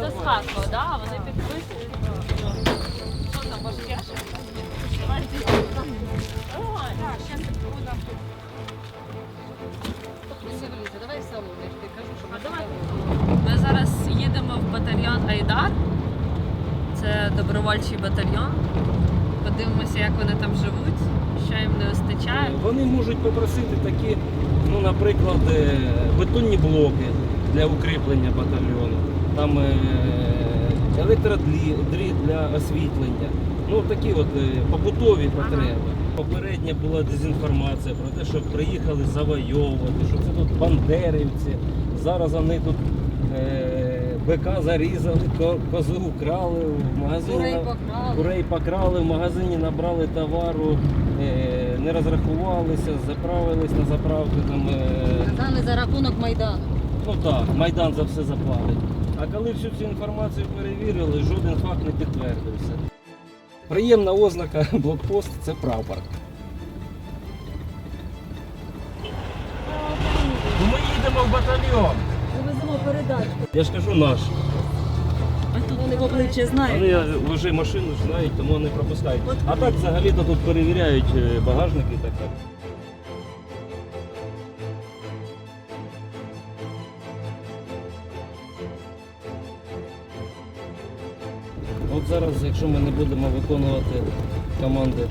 це з Харкова, да? Вони підписують. Що там, важке? Давай в салон, я ж А давай. Ми зараз їдемо в батальйон Айдар. Це добровольчий батальйон. Подивимося, як вони там живуть, що їм не вистачає. Вони можуть попросити такі, ну, наприклад, е, бетонні блоки для укріплення батальйону, там е, електродріт для освітлення. Ну, такі от е, побутові потреби. Попередня була дезінформація про те, що приїхали завойовувати, що це тут бандерівці. Зараз вони тут е, бика зарізали, козу вкрали в магазині. Курей покрали. Курей покрали, в магазині набрали товару, е, не розрахувалися, заправились на заправку. Там, е, Казали за рахунок Майдану. ну так, Майдан за все заплатить. А коли всю цю інформацію перевірили, жоден факт не підтвердився. Приємна ознака блокпост це прапор. Ми їдемо в батальйон. Вивеземо передачку. Я ж кажу наш. Вони в обличчя знають. Вони вже машину знають, тому вони пропускають. А так взагалі-то тут перевіряють е, багажники і так далі. Зараз, якщо ми не будемо виконувати команди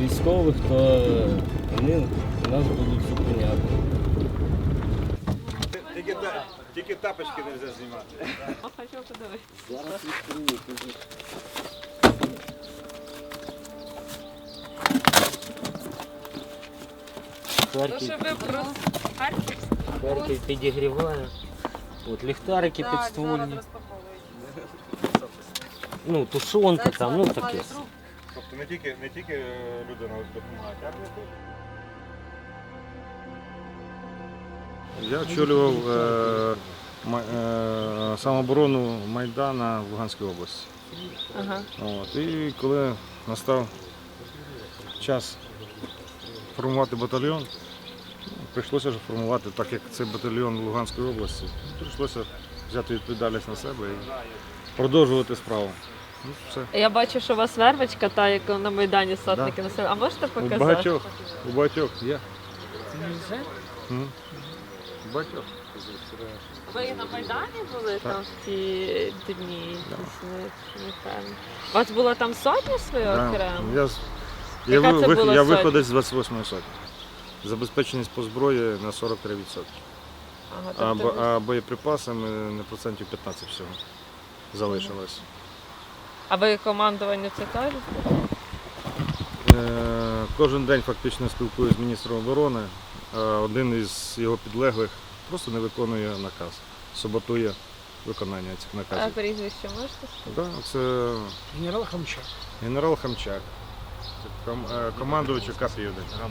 військових, то вони нас будуть зупиняти. Тільки, тільки тапочки не можна знімати. Хочу подивитися. Зараз відкрию. Ну, Харків? Харків підігріває. От ліхтарики підствольні. Ну, тушонка там, ну таке. Тобто не тільки, не тільки е, людина допомагає, а Я очолював е, ма- е, самооборону Майдана в Луганській області. Ага. От, і коли настав час формувати батальйон, прийшлося ж формувати, так як це батальйон Луганської області, прийшлося взяти відповідальність на себе і продовжувати справу. Ну, все. Я бачу, що у вас вервочка, та яку на Майдані сотники носили. А можете У показати? багатьох, у багатьох є. М. У багатьох. Ви на Майдані були там в ті дні? Не, не. У вас було там сотня своя Да. окремо? Я, я, Яка ви- це була я сотня? виходить з 28 сотні. Забезпеченість по зброї на 43%. Ага, А, тобто а боєприпасами на процентів 15 всього залишилось. А ви командування це? Е, Кожен день фактично спілкуюся з міністром оборони. а Один із його підлеглих просто не виконує наказ, саботує виконання цих А наказів. прізвище можете сказати? Да, це Генерал Хамчак. генерал Хамчак, це ком- е, командувач КАП-1. Ага.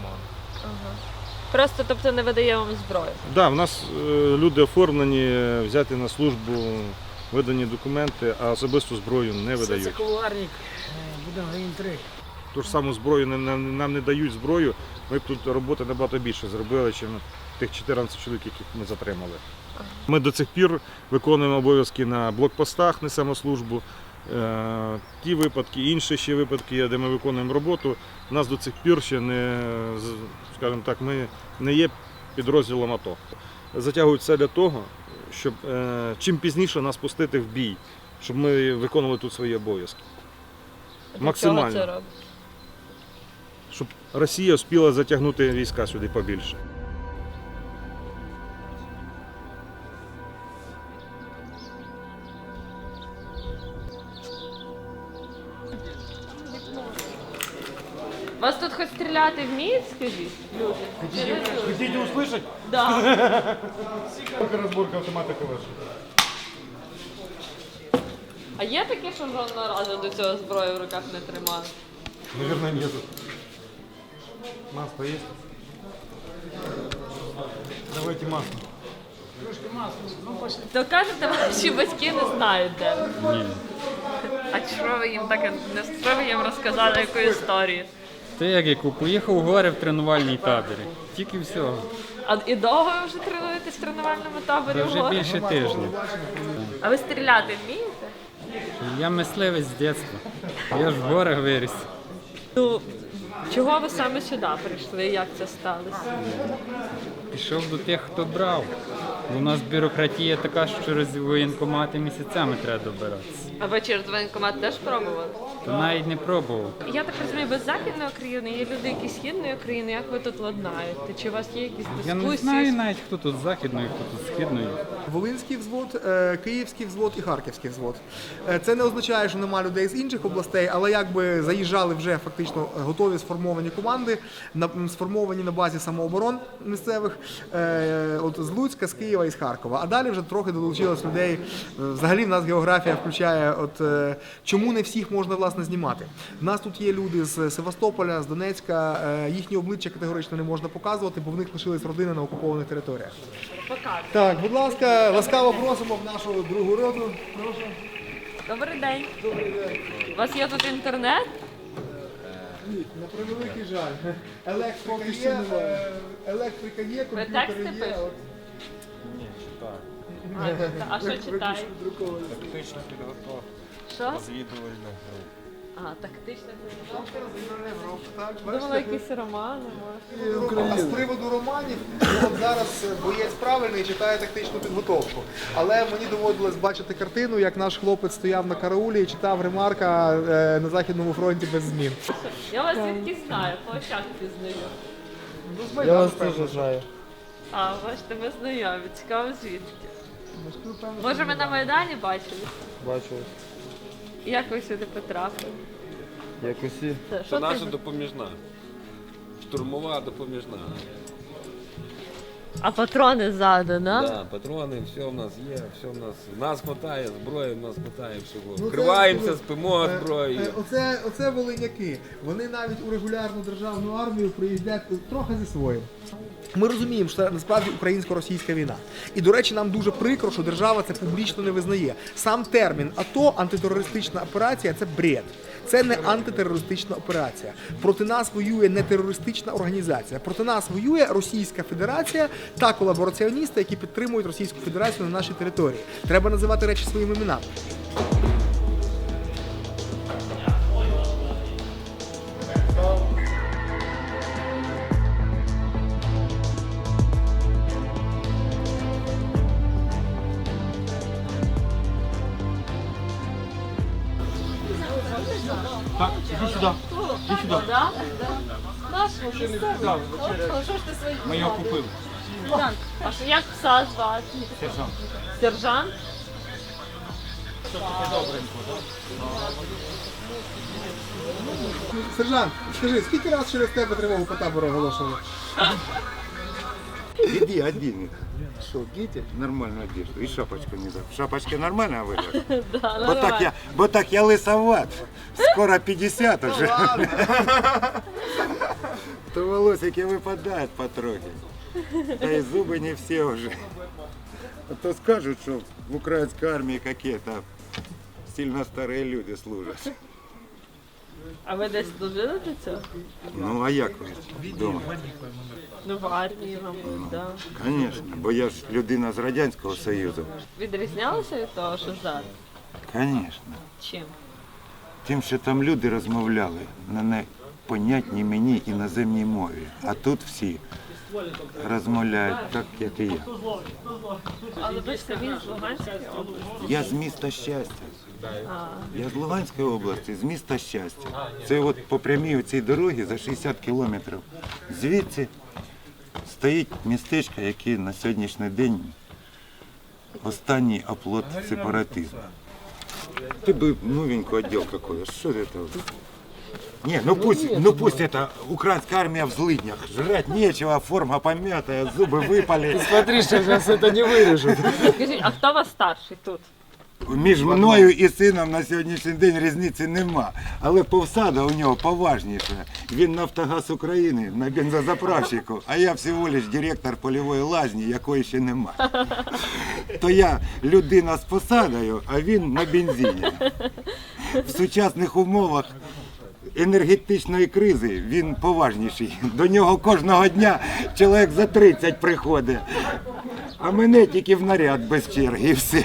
Просто тобто не видає вам зброю. Да, в нас е, люди оформлені, е, взяти на службу, видані документи, а особисту зброю не Це, це видають. кулуарник, буде грін 3. Ту ж саму зброю нам, нам не дають зброю. Ми б тут роботи набагато більше зробили, ніж тих 14 чоловік, яких ми затримали. Ми до цих пір виконуємо обов'язки на блокпостах, несемо службу. Е, Ті випадки, інші ще випадки, де ми виконуємо роботу, у нас до цих пір ще не, скажімо так, ми не є підрозділом АТО. Затягують все для того, щоб е, чим пізніше нас пустити в бій, щоб ми виконували тут свої обов'язки. Для Максимально. чого це робить? щоб Росія успіла затягнути війська сюди побільше. Вас тут хоч стріляти вміють, скажіть? Люди? Чи не дуже? Хотите услышать? Да. Как разборка автомата КВШ? А є таке, що жодного разу до цього зброю в руках не тримали? Наверное, нету. Масло есть? Давайте масло. То кажете, ваші батьки не знають де. Ні. А що ви їм так не що ви їм розказали яку історію? Та як яку? Поїхав у гори в тренувальній таборі. Тільки всього. А і довго ви вже тренуєтесь в тренувальному таборі? Це в вже горах? більше тижня. А ви стріляти вмієте? Я мисливець з дитинства. Я ж в горах виріс. Ну, чого ви саме сюди прийшли? Як це сталося? Пішов до тих, хто брав. У нас бюрократія така, що через воєнкомати місяцями треба добиратися. А ви через воєнкомат теж пробували? То навіть не пробував. Я так розумію, без західної України є люди, які з східної України. Як ви тут ладнаєте? Чи у вас є якісь Я дискусії? не знаю навіть, хто тут з західної, хто тут з східної. Волинський взвод, е, Київський взвод і Харківський взвод. Е, Це не означає, що нема людей з інших областей, але якби заїжджали вже фактично готові сформовані команди, на- м, сформовані на базі самооборон місцевих, е, от з Луцька, з Києва і з Харкова. А далі вже трохи долучилось людей. Е, Взагалі в нас географія включає, от е, чому не всіх можна власне знімати. У нас тут є люди з Севастополя, з Донецька. е, Їхні обличчя категорично не можна показувати, бо в них лишились родини на окупованих територіях. Так, будь ласка, ласкаво просимо в нашу другу роту. Прошу. Добрий день. У вас є тут інтернет? Ні, На превеликий жаль. Електрика є, е, електрика є, комп'ютери тексти є. пишете? от А, що друковані. Тактична підготовка, Що? розвідувальна група. А, тактична підготовка. Так, Думала, бачите? якісь романи, може. А з приводу романів, ну, от зараз боєць правильний читає тактичну підготовку. Але мені доводилось бачити картину, як наш хлопець стояв на караулі і читав ремарка е, на Західному фронті без змін. Я вас звідки знаю, по очах пізнаю. Я вас теж знаю. А, бачите, ми знайомі. Цікаво звідки. Може, ми на Майдані бачили? Бачили. Як ви сюди потрапили? Як усі. Це, Це що наша допоміжна. Штурмова допоміжна. А патрони ззаду, да? Да, патрони, все в нас є, все в нас. В нас хватає, зброї в нас хватає всього. Ну, це- Вкриваємося, спимо Е, зброєю. е, Оце, оце волиняки. Вони навіть у регулярну державну армію приїздять трохи зі своїм. Ми розуміємо, що це насправді українсько-російська війна. І, до речі, нам дуже прикро, що держава це публічно не визнає. Сам термін АТО антитерористична операція це бред. Це не антитерористична операція. Проти нас воює не терористична організація. Проти нас воює Російська Федерація та колабораціоністи, які підтримують Російську Федерацію на нашій території. Треба називати речі своїми іменами. Нашого не О, Що ж ти свої? Ми його купили. А що як пса звати? Сержант. Сержант? Сержант, скажи, скільки раз через тебе тривогу по табору оголошували? Иди один. Что, дети? Нормальную одежду. И шапочку не забыл. Шапочка нормальная выглядит? Да, Вот так я, вот так я лысоват. Скоро 50 уже. То волосики выпадают по трохе. Да и зубы не все уже. А то скажут, что в украинской армии какие-то сильно старые люди служат. А ви десь служили до цього? Ну а як ви вдома? Ну, в армії, мабуть, так. Звісно, бо я ж людина з Радянського Союзу. Відрізнялося від того, що зараз? Звісно. Чим? Тим, що там люди розмовляли на непонятній мені іноземній мові. А тут всі розмовляють так, як і я. Але ви ж самі з Луганської області. Я з міста щастя. Я з Луганської області, з міста щастя. Це от по прямій цій дорогі за 60 кілометрів. Звідси стоїть містечко, яке на сьогоднішній день останній оплот сепаратизму. Ты бы новенькую одел какой Что это? Не, ну пусть, ну пусть это украинская армия в злыднях. Жрать нечего, форма помятая, зубы выпали. Смотри, що зараз це не виріжуть. Скажіть, а хто у вас старший тут? Між мною і сином на сьогоднішній день різниці нема. Але повсада у нього поважніша. Він Нафтогаз України на бензозаправщику, а я всього лиш директор польової лазні, якої ще нема. То я людина з посадою, а він на бензині. В сучасних умовах енергетичної кризи він поважніший. До нього кожного дня чоловік за 30 приходить. А мене тільки в наряд без черги і все.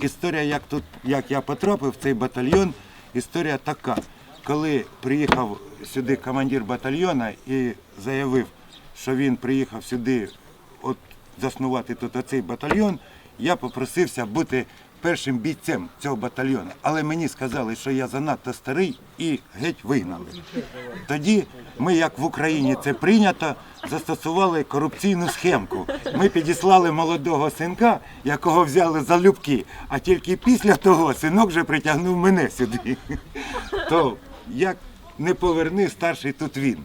Історія, як тут, як я потрапив в цей батальйон, історія така. Коли приїхав сюди командир батальйона і заявив, що він приїхав сюди от, заснувати тут оцей батальйон, я попросився бути першим бійцем цього батальйону. Але мені сказали, що я занадто старий і геть вигнали. Тоді ми, як в Україні це прийнято, застосували корупційну схемку. Ми підіслали молодого синка, якого взяли за любки, а тільки після того синок вже притягнув мене сюди. То як не поверни, старший тут він.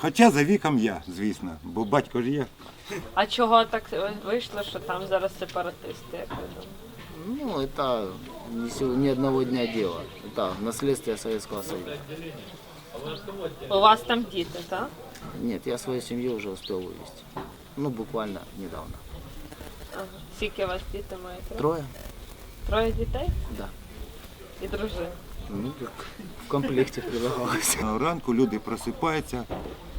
Хоча за віком я, звісно, бо батько ж є. А чого так вийшло, що там зараз сепаратисти, як ви? Ну, это не, сего- не одного дня дело. Это наследствие Советского Союза. У вас там діти, так? Нет, я свою семью уже успел вывести. Ну, буквально недавно. Ага. Скільки у вас діти маєте? Трое? Троє дітей Да. і дружина. Ну, как в комплекте предлагалось. Ранку люди просипаються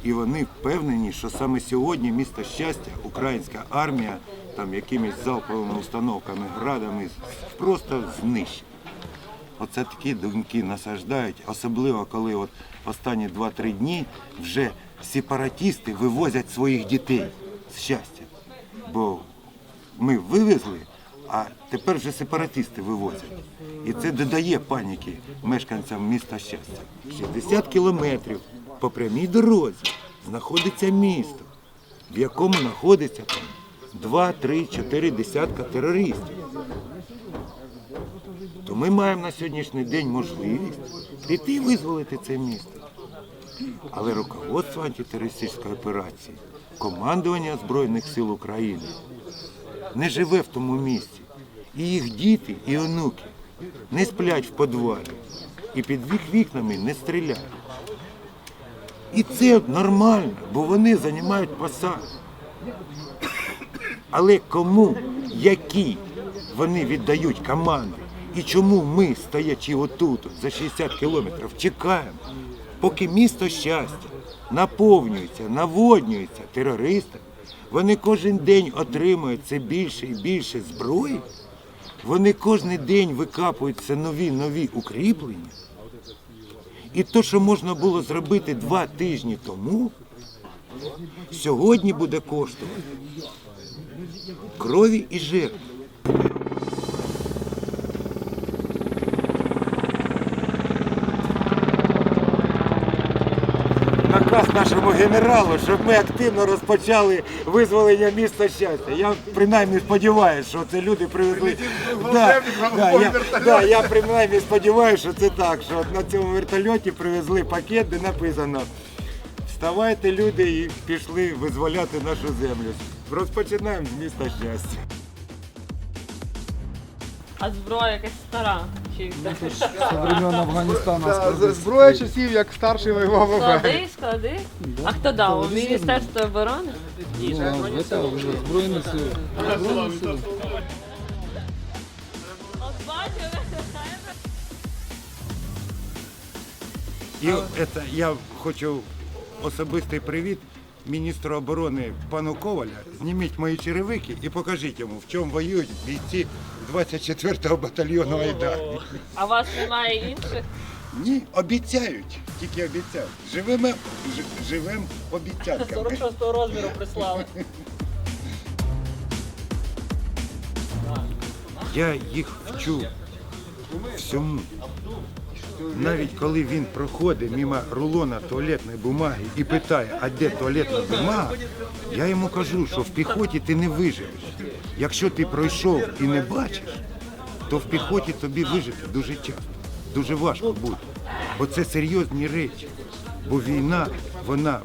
і вони впевнені, що саме сьогодні місто щастя, українська армія, там якимись залповими установками, градами просто знищить. Оце такі думки насаждають, особливо коли от останні 2-3 дні вже сепаратісти вивозять своїх дітей з щастя. Бо ми вивезли, а тепер вже сепаратисти вивозять. І це додає паніки мешканцям міста щастя. 60 кілометрів по прямій дорозі знаходиться місто, в якому знаходиться там 2, 3, 4 десятка терористів. То ми маємо на сьогоднішній день можливість піти і визволити це місто. Але руководство антитерористичної операції, командування Збройних сил України не живе в тому місці. І їх діти і онуки не сплять в подвалі і під їх вікнами не стріляють. І це нормально, бо вони займають посади. Але кому, які вони віддають команди, і чому ми, стоячи отут, за 60 кілометрів, чекаємо, поки місто щастя наповнюється, наводнюється терористами, вони кожен день отримують все більше і більше зброї, вони кожен день викапуються нові нові укріплення. І те, що можна було зробити два тижні тому, сьогодні буде коштувати крові і жертв. Наказ нашому генералу, щоб ми активно розпочали визволення міста щастя. Я принаймні сподіваюся, що це люди привезли. Да, да, я, да, я принаймні сподіваюся, що це так, що на цьому вертольоті привезли пакет, де написано. Вставайте, люди, і пішли визволяти нашу землю. Розпочинаємо з міста щастя. А зброя якась стара Чи Со времен Афганистана. Зброя часів, як старший воював в склади, склади? А хто дав? Міністерство оборони? Это уже сбройные силы. Сбройные силы. От бачили? І це, я хочу особистий привіт міністру оборони пану Коваля. Зніміть мої черевики і покажіть йому, в чому воюють бійці 24-го батальйону Айдар. А вас немає інших? Ні, обіцяють, тільки обіцяють. Живемо, ж- живем обіцянками. 46-го розміру прислали. Я їх вчу всьому. Навіть коли він проходить мимо рулона туалетної бумаги і питає, а де туалетна бумага, я йому кажу, що в піхоті ти не виживеш. Якщо ти пройшов і не бачиш, то в піхоті тобі вижити дуже часто, дуже важко буде. Бо це серйозні речі. Бо війна, вона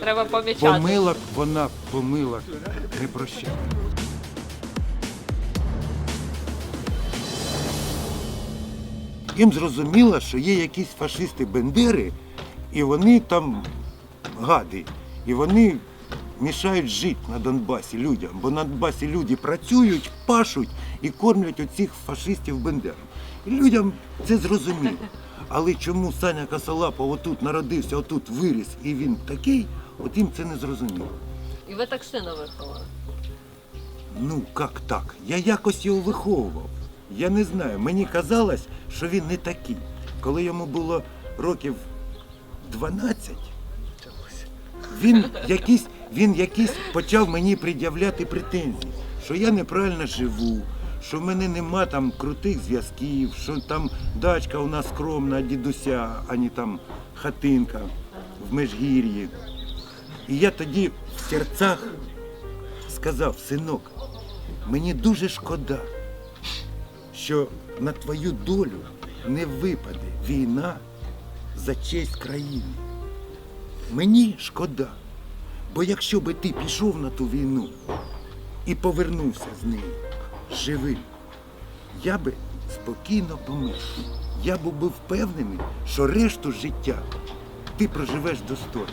Треба помічати. помилок, вона помилок не прощає. Їм зрозуміло, що є якісь фашисти-бендери, і вони там гади, і вони мішають жити на Донбасі людям, бо на Донбасі люди працюють, пашуть і кормлять оцих фашистів-бендерів. І людям це зрозуміло. Але чому Саня Косолапов отут народився, отут виріс, і він такий, от їм це не зрозуміло. І ви так сина виховали. Ну, як так? Я якось його виховував. Я не знаю. Мені казалось, що він не такий. Коли йому було років 12, він якийсь, він якийсь почав мені пред'являти претензії, що я неправильно живу, що в мене нема там крутих зв'язків, що там дачка у нас скромна дідуся, а не там хатинка в Межгір'ї. І я тоді в серцях сказав, синок, мені дуже шкода, що на твою долю не випаде війна за честь країни. Мені шкода, бо якщо би ти пішов на ту війну і повернувся з неї живим, я би спокійно помер. Я був би впевнений, що решту життя ти проживеш достойно.